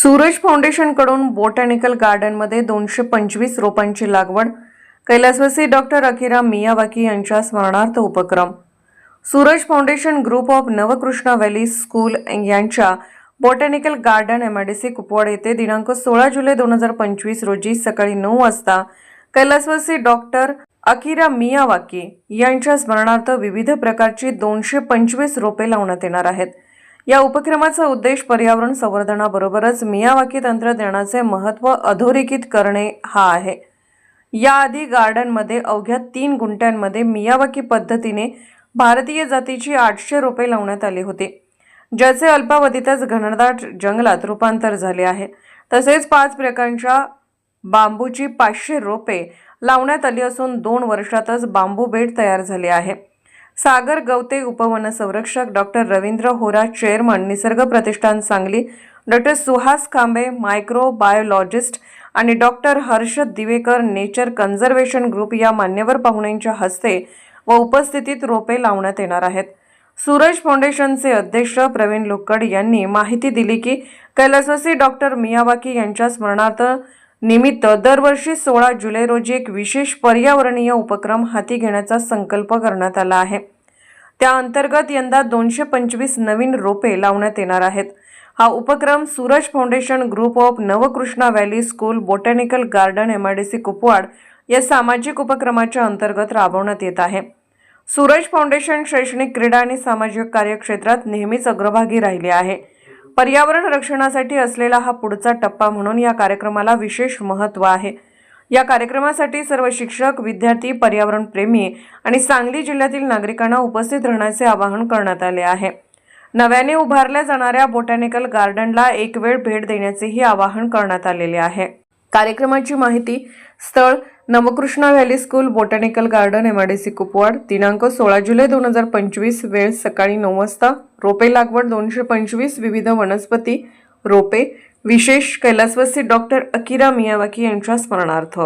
Suraj फाउंडेशनकडून botanical गार्डनमध्ये दोनशे पंचवीस रोपांची लागवड. कैलासवासी डॉक्टर अकिरा मियावाकी यांच्या स्मरणार्थ उपक्रम. Suraj foundation group of Navkrishna valley school यांच्या botanical garden M I D C Kupwad येथे दिनांक सोळा जुलै दोन हजार पंचवीस रोजी सकाळी नऊ वाजता कैलासवासी डॉक्टर अकिरा मियावाकी यांच्या स्मरणार्थ विविध प्रकारची दोनशे पंचवीस रोपे लावण्यात येणार आहेत. या उपक्रमाचा उद्देश पर्यावरण संवर्धनाबरोबरच मियावाकी तंत्रज्ञानाचे महत्त्व अधोरेखित करणे हा आहे. याआधी गार्डनमध्ये अवघ्या तीन गुंठ्यांमध्ये मियावाकी पद्धतीने भारतीय जातीची आठशे रोपे लावण्यात आली होती ज्याचे अल्पावधीतच घनदाट जंगलात रूपांतर झाले आहे. तसेच पाच प्रकारच्या बांबूची पाचशे रोपे लावण्यात आली असून दोन वर्षातच बांबू बेड तयार झाले आहे. सागर गवते उपवन संरक्षक डॉक्टर रवींद्र होरा चेअरमन निसर्ग प्रतिष्ठान Sangli doctor Suhas Khambe microbiologist आणि doctor Harshad Divekar nature conservation group या मान्यवर पाहुण्यांच्या हस्ते व उपस्थितीत रोपे लावण्यात येणार आहेत. सूरज फाउंडेशनचे अध्यक्ष प्रवीण लोक्कड यांनी माहिती दिली की कैलासवासी डॉक्टर मियावाकी यांच्या स्मरणार्थ निमित्त दरवर्षी सोळा जुलै रोजी एक विशेष पर्यावरणीय उपक्रम हाती घेण्याचा संकल्प करण्यात आला आहे. त्या अंतर्गत यंदा दोनशे पंचवीस नवीन रोपे लावण्यात येणार आहेत. हा उपक्रम Suraj foundation group of Navkrishna valley school botanical garden M I D C Kupwad या सामाजिक उपक्रमाच्या अंतर्गत राबवण्यात येत आहे. सूरज फाउंडेशन शैक्षणिक क्रीडा आणि सामाजिक कार्यक्षेत्रात नेहमीच अग्रभागी राहिले आहे. पर्यावरण रक्षणासाठी असलेला हा पुढचा टप्पा म्हणून या कार्यक्रमाला विशेष महत्त्व आहे. या कार्यक्रमासाठी सर्व शिक्षक विद्यार्थी पर्यावरण प्रेमी आणि सांगली जिल्ह्यातील नागरिकांना उपस्थित राहण्याचे आवाहन करण्यात आले आहे. नव्याने उभारल्या जाणाऱ्या बोटॅनिकल गार्डनला एक वेळ भेट देण्याचेही आवाहन करण्यात आलेले आहे. कार्यक्रमाची माहिती स्थळ Navkrishna valley school botanical garden M I D C Kupwad दिनांक सोळा जुलै दोन हजार पंचवीस वेळ सकाळी नऊ वाजता रोपे लागवड दोनशे पंचवीस विविध वनस्पती रोपे विशेष कैलासवासी डॉक्टर अकिरा मियावाकी यांच्या स्मरणार्थ.